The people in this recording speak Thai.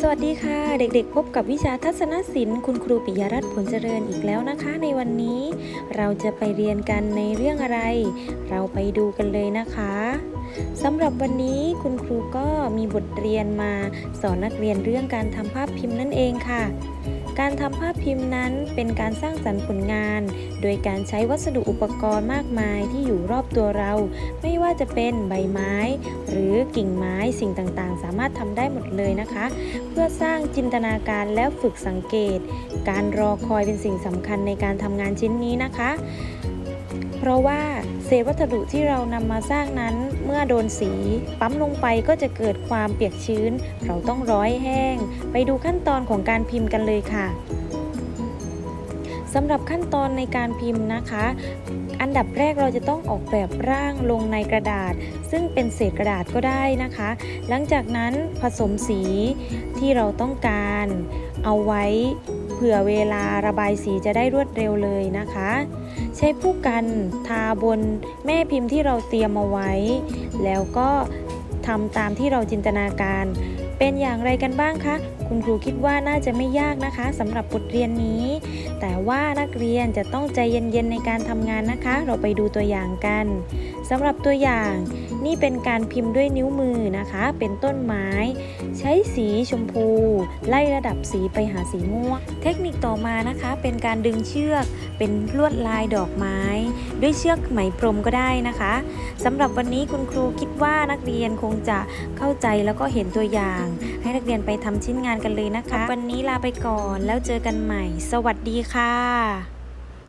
สวัสดีค่ะ เด็กๆ พบกับวิชาทัศนศิลป์คุณครูปิยรัตน์ผลเจริญอีกแล้วนะคะ ในวันนี้เราจะไปเรียนกันในเรื่องอะไร เราไปดูกันเลยนะคะสำหรับวันนี้คุณครูก็มีบทเรียนมาสอนนักเรียนเรื่องการทำภาพพิมพ์นั่นเองค่ะ การทำภาพพิมพ์นั้นเป็นการสร้างสรรค์ผลงาน โดยการใช้วัสดุอุปกรณ์มากมายที่อยู่รอบตัวเรา ไม่ว่าจะเป็นใบไม้ หรือกิ่งไม้สิ่งต่างๆ สามารถทำได้หมดเลยนะคะ เพื่อสร้างจินตนาการและฝึกสังเกต การรอคอยเป็นสิ่งสำคัญในการทำงานชิ้นนี้นะคะ เพราะว่าเศษวัสดุที่เรานำมาสร้างนั้นเมื่อโดนสี ปั๊มลงไปก็จะเกิดความเปียกชื้น เราต้องร้อยแห้ง ไปดูขั้นตอนของการพิมพ์กันเลยค่ะสำหรับขั้นตอนในการพิมพ์นะคะ อันดับแรกเราจะต้องออกแบบร่างลงในกระดาษ ซึ่งเป็นเศษกระดาษก็ได้นะคะ หลังจากนั้นผสมสีที่เราต้องการเอาไว้ ผื่อเวลาระบายสีจะได้รวดเร็วเลยนะคะ ใช้ผู้กันทาบนแม่พิมพ์ที่เราเตรียมเอาไว้ แล้วก็ทำตามที่เราจินตนาการ เป็นอย่างไรกันบ้างคะ คุณครูคิดว่าน่าจะไม่ยากนะคะสำหรับบทเรียนนี้ แต่ว่านักเรียนจะต้องใจเย็นๆในการทำงานนะคะ เราไปดูตัวอย่างกัน สำหรับตัวอย่าง นี่เป็นการพิมพ์ด้วยนิ้วมือนะคะ เป็นต้นไม้ ใช้สีชมพู ไล่ระดับสีไปหาสีม่วง เทคนิคต่อมานะคะ เป็นการดึงเชือก เป็นลวดลายดอกไม้ ด้วยเชือกไหมพรมก็ได้นะคะสำหรับวันนี้คุณครูคิดว่านักเรียนคงจะเข้าใจแล้วก็เห็นตัวอย่าง ให้นักเรียนไปทำชิ้นงานกันเลยนะคะ วันนี้ลาไปก่อนแล้วเจอกันใหม่ สวัสดีค่ะ